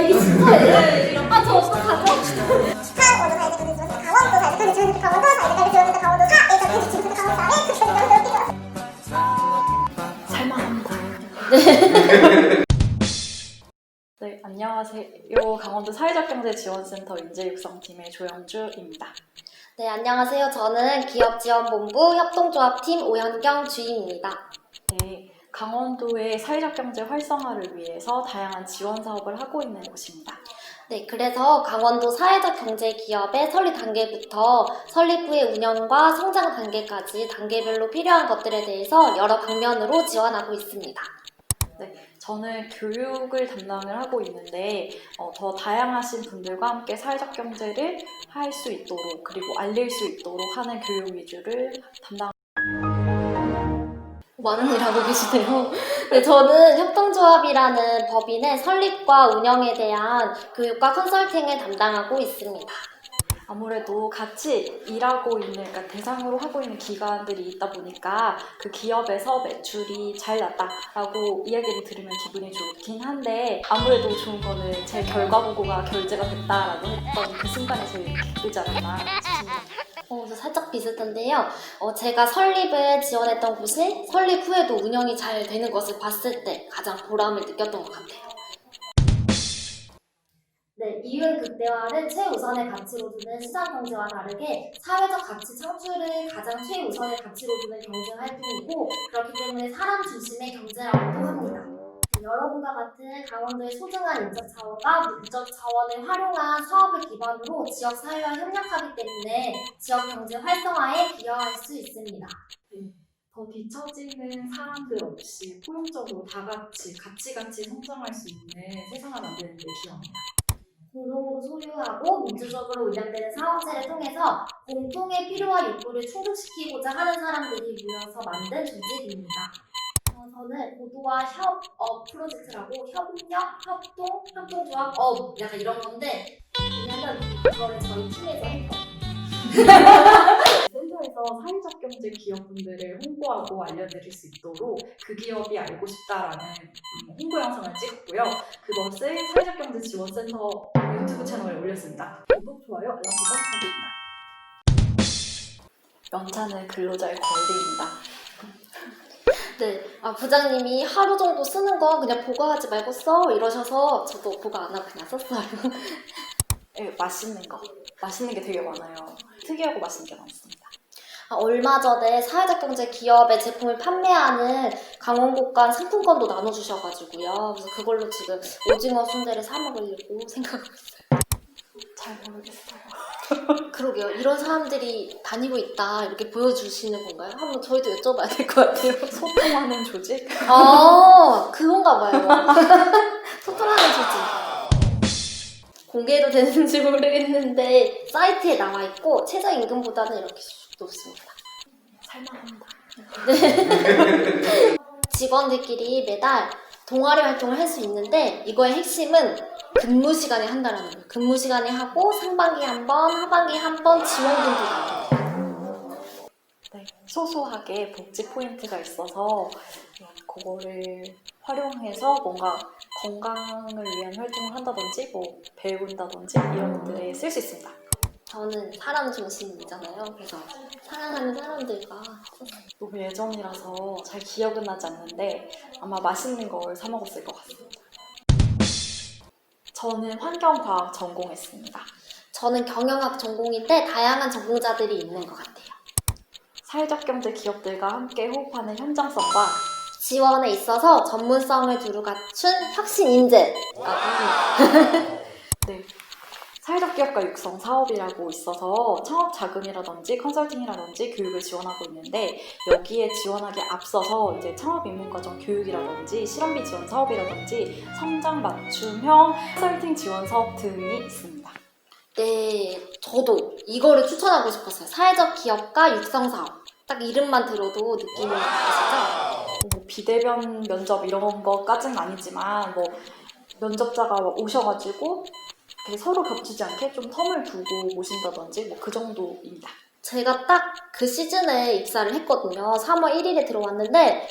아 이게 진짜예요? 아저? 강원도 사회적 경제 지원센터 강원도 사회적 경제 지원센터 살만합니다. 네, 안녕하세요. 강원도 사회적 경제 지원센터 인재 육성팀의 조영주입니다. 네 안녕하세요. 저는 기업지원본부 협동조합팀 오현경 주임입니다. 네, 강원도의 사회적 경제 활성화를 위해서 다양한 지원 사업을 하고 있는 곳입니다. 네 그래서 강원도 사회적 경제 기업의 설립 단계부터 설립 후의 운영과 성장 단계까지 단계별로 필요한 것들에 대해서 여러 방면으로 지원하고 있습니다. 네, 저는 교육을 담당을 하고 있는데 어, 더 다양하신 분들과 함께 사회적 경제를 할 수 있도록 그리고 알릴 수 있도록 하는 교육 위주를 담당. 많은 일 하고 계시네요. 네, 저는 협동조합이라는 법인의 설립과 운영에 대한 교육과 컨설팅을 담당하고 있습니다. 아무래도 같이 일하고 있는, 그러니까 대상으로 하고 있는 기관들이 있다 보니까 그 기업에서 매출이 잘 났다라고 이야기를 들으면 기분이 좋긴 한데 아무래도 좋은 거는 제 결과 보고가 결제가 됐다라고 했던 그 순간이 제일 기쁘지 저 살짝 비슷한데요. 어, 제가 설립을 지원했던 곳이 설립 후에도 운영이 잘 되는 것을 봤을 때 가장 보람을 느꼈던 것 같아요. 네, 이윤 극대화를 최우선의 가치로 두는 시장 경제와 다르게 사회적 가치 창출을 가장 최우선의 가치로 두는 경제 활동이고 그렇기 때문에 사람 중심의 경제라고도 합니다. 여러분과 같은 강원도의 소중한 인적 자원과 물적 자원을 활용한 사업을 기반으로 지역 사회와 협력하기 때문에 지역 경제 활성화에 기여할 수 있습니다. 더 뒤처지는 사람들 없이 포용적으로 다 같이 같이 같이 성장할 수 있는 세상을 만드는 데 기여합니다. 공동으로 소유하고 민주적으로 운영되는 사업체를 통해서 공통의 필요와 욕구를 충족시키고자 하는 사람들이 모여서 만든 조직입니다. 어, 저는 고도화 협업 프로젝트라고 협력, 협동, 협동조합, 업 약간 이런 건데 왜냐면 그거를 저희 팀에서 했거든요. 센터에서 사회적 경제 기업분들을 홍보하고 알려드릴 수 있도록 그 기업이 알고 싶다라는 음, 홍보 영상을 찍었고요. 그것을 사회적 경제 지원센터 유튜브 채널에 올렸습니다. 구독, 좋아요, 알람 설정 부탁드립니다. 연차는 근로자의 권리입니다. 네, 아, 부장님이 하루 정도 쓰는 거 그냥 보고하지 말고 써 이러셔서 저도 보고 안 하고 그냥 썼어요. 네, 맛있는 거. 맛있는 게 되게 많아요. 특이하고 맛있는 게 많습니다. 아, 얼마 전에 사회적 경제 기업의 제품을 판매하는 강원국간 상품권도 나눠주셔가지고요. 그래서 그걸로 지금 오징어 순대를 사 먹으려고 생각하고 있어요. 잘 모르겠어요. 그러게요. 이런 사람들이 다니고 있다 이렇게 보여주시는 건가요? 한번 저희도 여쭤봐야 될 것 같아요. 소통하는 조직? 아, 그건가 봐요. 소통하는 조직. 공개도 되는지 모르겠는데 사이트에 나와 있고 최저 임금보다는 이렇게 쑥 높습니다. 살만합니다. 직원들끼리 매달 동아리 활동을 할 수 있는데 이거의 핵심은 근무 시간에 한다라는 거예요. 근무 시간에 하고 상반기 한 번, 하반기 한 번 지원금도 나와요. 네, 소소하게 복지 포인트가 있어서 네, 그거를 활용해서 뭔가 건강을 위한 활동을 한다든지 뭐 배운다든지 이런 것들에 쓸 수 있습니다. 저는 사람 중심이잖아요. 그래서 사랑하는 사람들과. 너무 예전이라서 잘 기억은 나지 않는데 아마 맛있는 걸 사 먹었을 것 같습니다. 저는 환경과학 전공했습니다. 저는 경영학 전공인데 다양한 전공자들이 있는 것 같아요. 사회적 경제 기업들과 함께 호흡하는 현장성과 지원에 있어서 전문성을 두루 갖춘 혁신 인재라고 합니다. 네, 사회적 기업가 육성 사업이라고 있어서 창업 자금이라든지 컨설팅이라든지 교육을 지원하고 있는데 여기에 지원하기 앞서서 이제 창업 입문 과정 교육이라든지 실험비 지원 사업이라든지 성장 맞춤형 컨설팅 지원 사업 등이 있습니다. 네, 저도 이거를 추천하고 싶었어요. 사회적 기업가 육성 사업. 딱 이름만 들어도 느낌이 나시죠? 뭐 비대면 면접 이런 거까지는 아니지만 뭐 면접자가 오셔가지고 이렇게 서로 겹치지 않게 좀 텀을 두고 오신다든지 뭐 그 정도입니다. 제가 딱 그 시즌에 입사를 했거든요. 3월 1일에 들어왔는데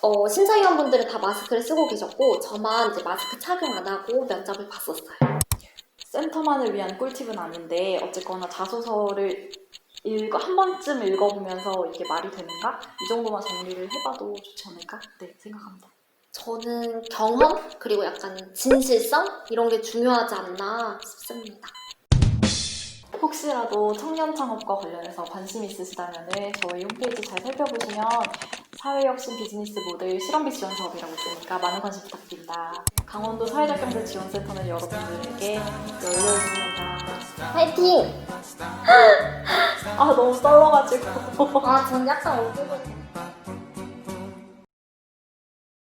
어, 심사위원분들은 다 마스크를 쓰고 계셨고 저만 이제 마스크 착용 안 하고 면접을 봤었어요. 센터만을 위한 꿀팁은 아닌데 어쨌거나 자소서를 읽어 한 번쯤 읽어보면서 이게 말이 되는가 이 정도만 정리를 해봐도 좋지 않을까 네 생각합니다. 저는 경험 그리고 약간 진실성 이런 게 중요하지 않나 싶습니다. 혹시라도 청년 창업과 관련해서 관심 있으시다면 저희 홈페이지 잘 살펴보시면 사회혁신 비즈니스 모델 실험비 지원 사업이라고 있으니까 많은 관심 부탁드립니다. 강원도 사회적 경제 지원센터는 여러분들에게 열려 있습니다. 파이팅! 아 너무 떨려가지고. 아, 전 약간 오글거려.